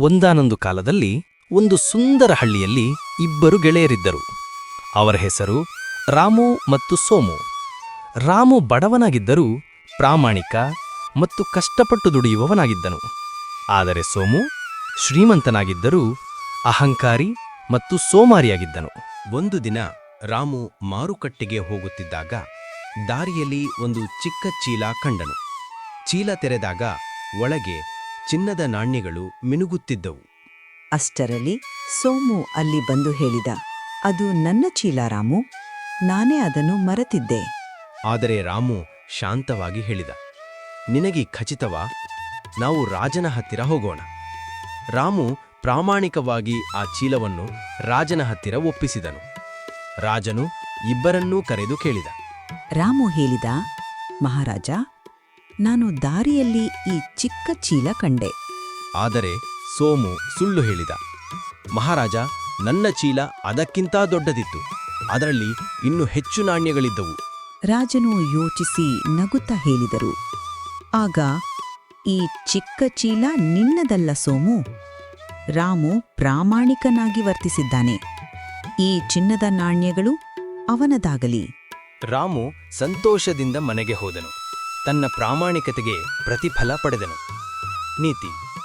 ಒಂದಾನೊಂದು ಕಾಲದಲ್ಲಿ ಒಂದು ಸುಂದರ ಹಳ್ಳಿಯಲ್ಲಿ ಇಬ್ಬರು ಗೆಳೆಯರಿದ್ದರು. ಅವರ ಹೆಸರು ರಾಮು ಮತ್ತು ಸೋಮು. ರಾಮು ಬಡವನಾಗಿದ್ದರೂ ಪ್ರಾಮಾಣಿಕ ಮತ್ತು ಕಷ್ಟಪಟ್ಟು ದುಡಿಯುವವನಾಗಿದ್ದನು. ಆದರೆ ಸೋಮು ಶ್ರೀಮಂತನಾಗಿದ್ದರೂ ಅಹಂಕಾರಿ ಮತ್ತು ಸೋಮಾರಿಯಾಗಿದ್ದನು. ಒಂದು ದಿನ ರಾಮು ಮಾರುಕಟ್ಟೆಗೆ ಹೋಗುತ್ತಿದ್ದಾಗ ದಾರಿಯಲ್ಲಿ ಒಂದು ಚಿಕ್ಕ ಚೀಲ ಕಂಡನು. ಚೀಲ ತೆರೆದಾಗ ಒಳಗೆ ಚಿನ್ನದ ನಾಣ್ಯಗಳು ಮಿನುಗುತ್ತಿದ್ದವು. ಅಷ್ಟರಲ್ಲಿ ಸೋಮು ಅಲ್ಲಿ ಬಂದು ಹೇಳಿದ ಅದು ನನ್ನ ಚೀಲ ರಾಮು ನಾನೇ ಅದನ್ನು ಮರೆತಿದ್ದೆ. ಆದರೆ ರಾಮು ಶಾಂತವಾಗಿ ಹೇಳಿದ ನಿನಗೆ ಖಚಿತವಾ ನಾವು ರಾಜನ ಹತ್ತಿರ ಹೋಗೋಣ. ರಾಮು ಪ್ರಾಮಾಣಿಕವಾಗಿ ಆ ಚೀಲವನ್ನು ರಾಜನ ಹತ್ತಿರ ಒಪ್ಪಿಸಿದನು. ರಾಜನು ಇಬ್ಬರನ್ನೂ ಕರೆದು ಕೇಳಿದ ರಾಮು ಹೇಳಿದ ಮಹಾರಾಜ ನಾನು ದಾರಿಯಲ್ಲಿ ಈ ಚಿಕ್ಕ ಚೀಲ ಕಂಡೆ. ಆದರೆ ಸೋಮು ಸುಳ್ಳು ಹೇಳಿದ. ಮಹಾರಾಜ ನನ್ನ ಚೀಲ ಅದಕ್ಕಿಂತ ದೊಡ್ಡದಿತ್ತು. ಅದರಲ್ಲಿ ಇನ್ನು ಹೆಚ್ಚು ನಾಣ್ಯಗಳಿದ್ದವು. ರಾಜನು ಯೋಚಿಸಿ ನಗುತ್ತಾ ಹೇಳಿದರು. ಆಗ ಈ ಚಿಕ್ಕ ಚೀಲ ನಿನ್ನದಲ್ಲ ಸೋಮು? ರಾಮು ಪ್ರಾಮಾಣಿಕನಾಗಿ ವರ್ತಿಸಿದ್ದಾನೆ. ಈ ಚಿನ್ನದ ನಾಣ್ಯಗಳು ಅವನದಾಗಲಿ. ರಾಮು ಸಂತೋಷದಿಂದ ಮನೆಗೆ ಹೋದನು. ತನ್ನ ಪ್ರಾಮಾಣಿಕತೆಗೆ ಪ್ರತಿಫಲ ಪಡೆದನು. ನೀತಿ.